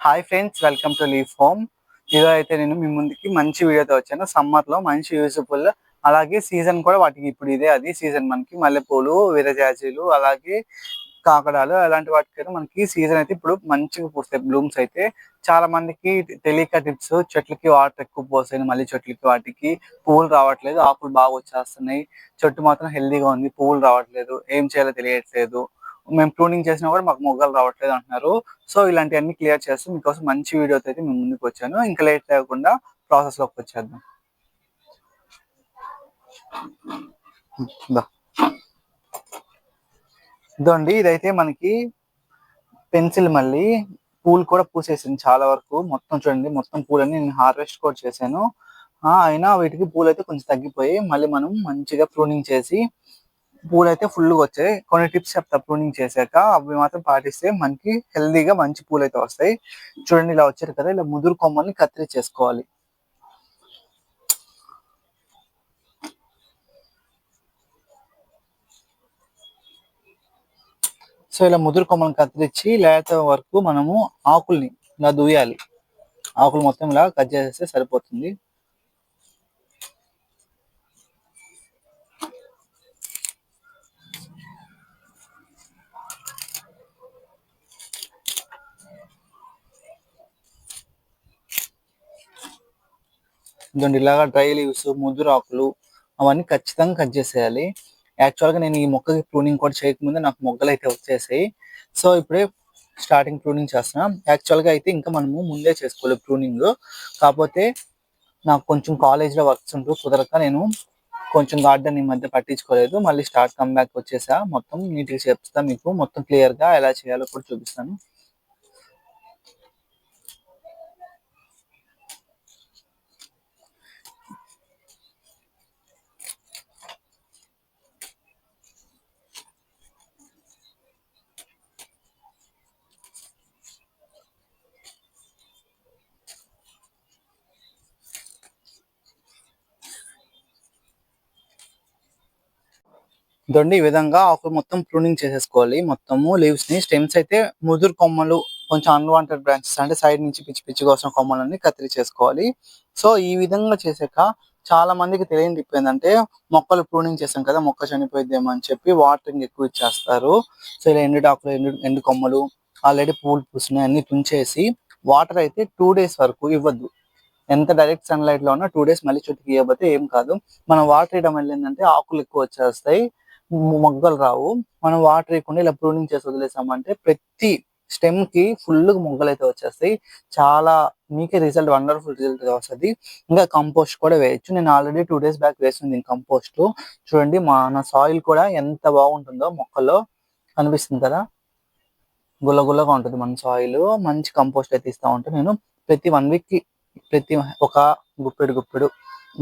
Hi friends welcome to leaf home ఇదో అయితే నేను మీ ముందుకి మంచి వీడియోతో వచ్చాను. సమ్మర్లో మంచి యూజ్ఫుల్ అలాగే సీజన్ కూడా వాటికి ఇప్పుడు ఇదే అది. సీజన్ మనకి మల్లెపూలు విరజాజీలు అలాగే కాకడాలు అలాంటి వాటికి మనకి సీజన్ అయితే ఇప్పుడు మంచిగా పూస్తాయి. బ్లూమ్స్ అయితే చాలా మందికి తెలియక టిప్స్ చెట్లకి వాటర్ ఎక్కువ పోసాయి మళ్ళీ చెట్లకి వాటికి పువ్వులు రావట్లేదు. ఆకులు బాగా వచ్చేస్తున్నాయి. చెట్టు మాత్రం హెల్దీగా ఉంది. పువ్వులు రావట్లేదు. ఏం చేయాలో తెలియట్లేదు. మేము ప్రూనింగ్ చేసినా కూడా మాకు మొగ్గలు రావట్లేదు అంటున్నారు. సో ఇలాంటివన్నీ క్లియర్ చేస్తూ మీకోసం మంచి వీడియోతో అయితే మేము ముందుకు వచ్చాను. ఇంకా లేట్ లేకుండా ప్రాసెస్లోకి వచ్చేద్దాం. ఇదండి ఇదైతే మనకి పెన్సిల్ మళ్ళీ పూలు కూడా పూసేసింది చాలా వరకు. మొత్తం చూడండి మొత్తం పూలన్నీ నేను హార్వెస్ట్ కూడా చేశాను. అయినా వీటికి పూలు అయితే కొంచెం తగ్గిపోయి మళ్ళీ మనం మంచిగా ప్రూనింగ్ చేసి పూలు అయితే ఫుల్గా వచ్చాయి. కొన్ని టిప్స్ చెప్తా. ప్రూనింగ్ చేశాక అవి మాత్రం పాటిస్తే మనకి హెల్దీగా మంచి పూలు అయితే వస్తాయి. చూడండి ఇలా వచ్చారు కదా ఇలా ముదురు కొమ్మల్ని కత్తిరి చేసుకోవాలి. సో ఇలా ముదురు కొమ్మల్ని కత్తిరించి లేత వరకు మనము ఆకుల్ని ఇలా దూయాలి. ఆకులు మొత్తం ఇలా కట్ చేసేస్తే సరిపోతుంది. ఇదండి ఇలాగా డ్రై లీవ్స్ ముదురాకులు అవన్నీ ఖచ్చితంగా కట్ చేసేయాలి. యాక్చువల్గా నేను ఈ మొక్కకి ప్రూనింగ్ కూడా చేయకముందే నాకు మొగ్గలు అయితే వచ్చేసాయి. సో ఇప్పుడే స్టార్టింగ్ ప్రూనింగ్ చేస్తున్నాం. యాక్చువల్గా అయితే ఇంకా మనము ముందే చేసుకోవాలి ప్రూనింగ్ కాకపోతే నాకు కొంచెం కాలేజ్లో వర్క్స్ ఉంటూ కుదరక నేను కొంచెం గార్డెన్ ఈ మధ్య పట్టించుకోలేదు. మళ్ళీ స్టార్ట్ కమ్ బ్యాక్ వచ్చేసా. మొత్తం నీట్గా చెప్తా మీకు. మొత్తం క్లియర్గా ఎలా చేయాలో కూడా చూపిస్తాను. దొండి ఈ విధంగా ఆకులు మొత్తం ప్రూనింగ్ చేసేసుకోవాలి. మొత్తము లీవ్స్ని స్టెమ్స్ అయితే ముదురు కొమ్మలు కొంచెం అన్వాంటెడ్ బ్రాంచెస్ అంటే సైడ్ నుంచి పిచ్చి పిచ్చిగా వస్తున్న కొమ్మలన్నీ కత్తిరి చేసుకోవాలి. సో ఈ విధంగా చేసాక చాలా మందికి తెలియని టిప్ ఏంటంటే మొక్కలు ప్రూనింగ్ చేస్తాం కదా మొక్క చనిపోయిద్దేమో అని చెప్పి వాటరింగ్ ఎక్కువ ఇచ్చేస్తారు. సో ఇలా ఎండు ఆకులు ఎండు ఎండు కొమ్మలు ఆల్రెడీ పూలు పూసినాయి అన్ని తుంచేసి వాటర్ అయితే టూ డేస్ వరకు ఇవ్వద్దు. ఎంత డైరెక్ట్ సన్లైట్లో ఉన్నా టూ డేస్ మళ్ళీ చుట్టుకి ఇవ్వబోతే ఏం కాదు. మనం వాటర్ ఇవ్వడం వల్ల ఏంటంటే ఆకులు ఎక్కువ వచ్చేస్తాయి. మొగ్గలు రావు. మనం వాటర్ ఇవ్వకుండా ఇలా ప్రూనింగ్ చేసి వదిలేసామంటే ప్రతి స్టెమ్కి ఫుల్ మొగ్గలు అయితే వచ్చేస్తాయి. చాలా మీకే రిజల్ట్ వండర్ఫుల్ రిజల్ట్ వస్తుంది. ఇంకా కంపోస్ట్ కూడా వేయచ్చు. నేను ఆల్రెడీ టూ డేస్ బ్యాక్ వేసింది కంపోస్ట్ చూడండి మన సాయిల్ కూడా ఎంత బాగుంటుందో మొక్కలో కనిపిస్తుంది కదా? గుల్ల గుల్లగా ఉంటుంది మన సాయిల్ మంచి కంపోస్ట్ అయితే ఇస్తా ఉంటాను నేను. ప్రతి వన్ వీక్కి ప్రతి ఒక గుప్పెడు గుప్పెడు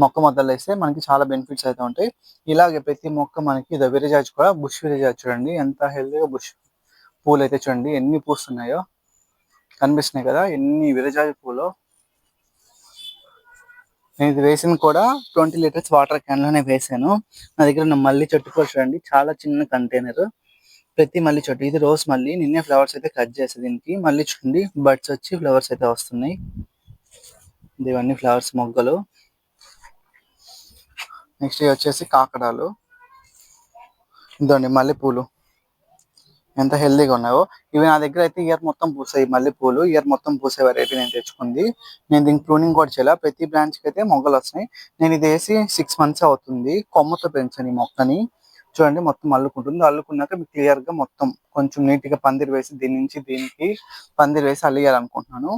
మొక్క మొదలు వేస్తే మనకి చాలా బెనిఫిట్స్ అయితే ఉంటాయి. ఇలాగే ప్రతి మొక్క మనకి ఇది విరజాజు కూడా బుష్ విరజాజు చూడండి. ఎంత హెల్దీగా బుష్ పూలు అయితే చూడండి. ఎన్ని పూస్తున్నాయో కనిపిస్తున్నాయి కదా. ఎన్ని విరజాజు పూలు. నేను ఇది వేసింది కూడా ట్వంటీ లీటర్స్ వాటర్ క్యాన్లోనే వేసాను. నా దగ్గర ఉన్న మల్లి చెట్టు కూడా చూడండి. చాలా చిన్న కంటైనర్ ప్రతి మల్లి చెట్టు. ఇది రోజ్ మళ్ళీ నిన్నే ఫ్లవర్స్ అయితే కట్ చేసే దీనికి. మళ్ళీ చూడండి. బర్డ్స్ వచ్చి ఫ్లవర్స్ అయితే వస్తున్నాయి. ఇవన్నీ ఫ్లవర్స్ మొగ్గలు. నెక్స్ట్ వచ్చేసి కాకడాలు. ఇదండి మల్లెపూలు. ఎంత హెల్దీగా ఉన్నాయో ఇవి నా దగ్గర అయితే ఇయర్ మొత్తం పూసాయి మల్లెపూలు. ఇయర్ మొత్తం పూసే వెరైటీ నేను తెచ్చుకుంది. నేను దీనికి ప్రూనింగ్ కూడా చేయాలి? ప్రతి బ్రాంచ్కి అయితే మొగ్గలు వస్తున్నాయి. నేను ఇది వేసి సిక్స్ మంత్స్ అవుతుంది. కొమ్మతో పెంచాను ఈ మొక్కని. చూడండి మొత్తం అల్లుకుంటుంది. అల్లుకున్నాక మీకు క్లియర్గా మొత్తం కొంచెం నీట్గా పందిరి వేసి దీని నుంచి దీనికి పందిరి వేసి అల్లియాలనుకుంటున్నాను.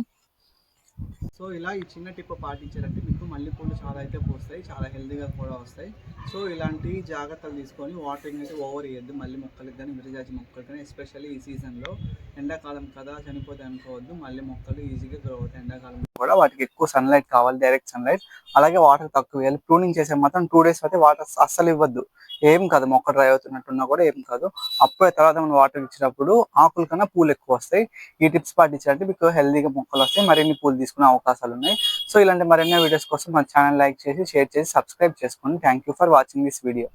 సో ఇలా ఈ చిన్న టిప్ పాటించారంటే మీకు మల్లెపూలు చాలా అయితే పోస్తాయి చాలా హెల్దీగా కూడా వస్తాయి. సో ఇలాంటి జాగ్రత్తలు తీసుకొని వాటరింగ్ అయితే ఓవర్ ఇవ్వద్దు మళ్ళీ మొక్కలకు కానీ మిరిజాజి మొక్కలు కానీ ఎస్పెషల్లీ ఈ సీజన్లో ఎండాకాలం కదా చనిపోతే అనుకోవద్దు. మళ్ళీ మొక్కలు ఈజీగా గ్రో అవుతాయి ఎండాకాలం కూడా. వాటికి ఎక్కువ సన్లైట్ కావాలి డైరెక్ట్ సన్లైట్ అలాగే వాటర్ తక్కువ వేయాలి. ప్రూనింగ్ చేసే మాత్రం టూ డేస్ అయితే వాటర్ అస్సలు ఇవ్వద్దు. ఏం కాదు మొక్క డ్రై అవుతున్నట్టున్నా కూడా ఏం కాదు. అప్పుడే తర్వాత మనం వాటర్ ఇచ్చినప్పుడు ఆకుల కన్నా పూలు ఎక్కువ వస్తాయి. ఈ టిప్స్ పాటించాలంటే మీకు హెల్దీగా మొక్కలు వస్తాయి. మరిన్ని పూలు తీసుకునే అవకాశాలు ఉన్నాయి. సో ఇలాంటి మరెన్నో వీడియోస్ కోసం మన ఛానల్ లైక్ చేసి షేర్ చేసి సబ్స్క్రైబ్ చేసుకోండి thank you for watching this video